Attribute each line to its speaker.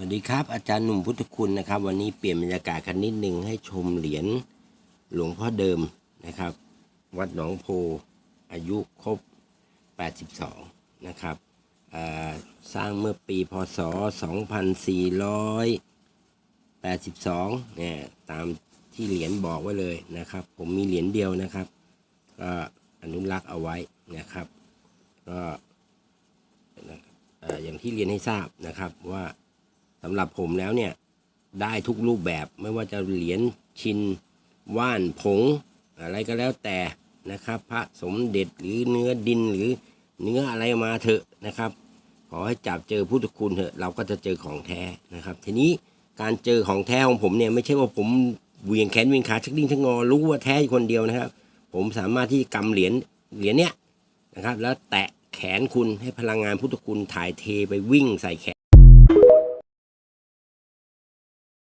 Speaker 1: สวัสดีครับอาจารย์หนุ่มพุทธคุณนะครับ วันนี้เปลี่ยนบรรยากาศกันนิดนึงให้ชมเหรียญหลวงพ่อเดิมนะครับ วัดหนองโพอายุครบ 82 นะครับสร้างเมื่อปีพศ 2482 เนี่ยตามที่เหรียญบอกไว้เลยนะครับ ผมมีเหรียญเดียวนะครับ ก็อนุรักษ์เอาไว้นะครับก็อย่างที่เรียนให้ทราบนะครับว่า สำหรับผมแล้วเนี่ย ได้ทุกรูปแบบไม่ว่าจะเหรียญชินว่านผง อะไรก็แล้วแต่นะครับ พระสมเด็จหรือเนื้อดินหรือเนื้ออะไรมาเถอะนะครับ ขอให้จับเจอพุทธคุณเถอะเราก็จะเจอของแท้นะครับ ทีนี้การเจอของแท้ของผมเนี่ยไม่ใช่ว่าผมเวียงแขนเวียงขาชักดิ้งชักงอรู้ว่าแท้คนเดียวนะครับ ผมสามารถที่กำเหรียญเหรียญเนี้ยนะครับ แล้วแตะแขนคุณให้พลังงานพุทธคุณถ่ายเทไปวิ่งใส่แขน